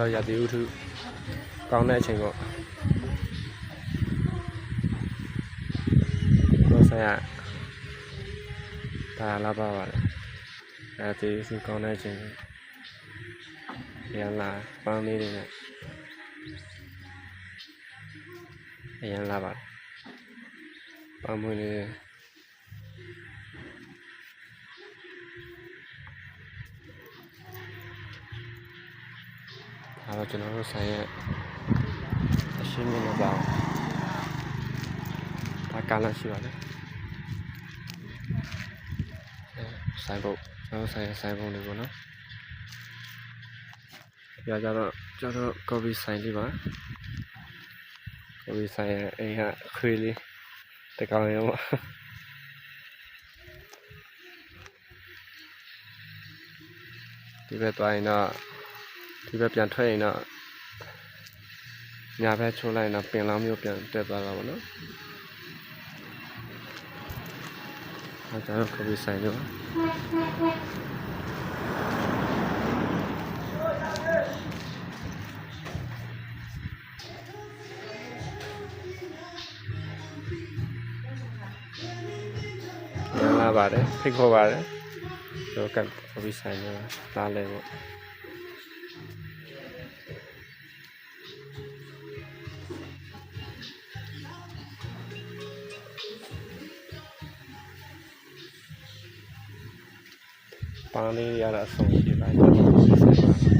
တော့ရသေးဥထုကောင်းတဲ့အချိန်ပေါ့တော့ဆိုင်ရဒါလာပါပါလေရသေးဥထုကောင်းတဲ့အချိန်ရန်လာပန်းလေးတွေနဲ့အရန်လာပါပန်းမွေးလေး ဒါတော့ကျွန်တော်တို့ဆိုင်ရဲ့အရှင်းမြင့်တဲ့ကြောင်ဒါကာလရှိပါလေအဲဆိုင်ဘုတ်ကျွန်တော်ဆိုင်ရဲ့ဆိုင်ဘုတ်လေးပေါ့နော်ဒီကကြတော့ကျွန်တော်ကော်ဖီဆိုင်လေးပါကော်ဖီဆိုင်ရဲ့အိမ်ကအခွေးလေးတကောင်ရောပါဒီဘက်သွားရင်တော့ ဒီဘက်ပြန်ထွက်ရင်တော့ညာဘက်ချိုးလိုက်ရင်တော့ပင်လောင်းမျိုးပြန်တက်သွားတာပေါ့နော်။အဲဒါတော့ကပီဆိုင်လို့ရလာပါတယ်ဖိတ်ခေါ်ပါတယ်တို့ကကပီဆိုင်လို့လာလဲပေါ့ पानी या राशन की लाइन